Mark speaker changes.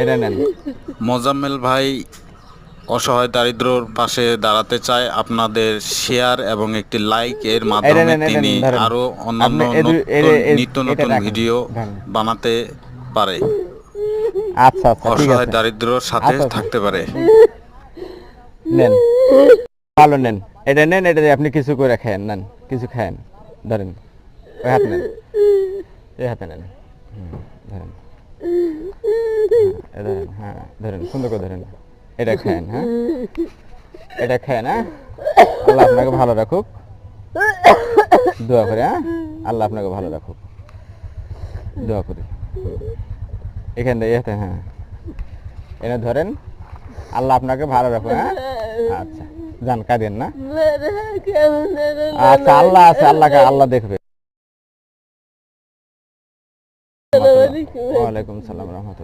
Speaker 1: এটা নেন।
Speaker 2: মোজাম্মেল ভাই অসহায় দারিদ্রর পাশে দাঁড়াতে চায় আপনাদের শেয়ার এবং একটি লাইক এর মাধ্যমে তিনি আরও অন্যান্য নিত্য নতুন ভিডিও বানাতে পারে।
Speaker 1: আচ্ছা আচ্ছা
Speaker 2: অসহায় দারিদ্রর সাথে
Speaker 1: আচ্ছা।
Speaker 2: থাকতে পারে।
Speaker 1: নেন। ভালো নেন। এটা নেন এটা আপনি কিছু করে খায়েন নেন। কিছু খায়েন ধরেন। ওই হাত নেন। এই হাতে নেন। ধরেন। হ্যাঁ, ধরেন সুন্দর করে ধরেন। এটা খায়েন হ্যাঁ? এটা খায়েন হ্যাঁ? আল্লাহ আপনাকে ভালো রাখুক। দোয়া করে হ্যাঁ? আল্লাহ আপনাকে ভালো রাখুক। দোয়া করি। এখান থেকে হ্যাঁ। এনে ধরেন আল্লাহ আপনাকে ভালো রাখুক হ্যাঁ? আচ্ছা যান কাঁদেন না। আচ্ছা আল্লাহ আছে আল্লাহকে আল্লাহ দেখবে। ওয়ালাইকুম সালাম রহমতুল্লাহ।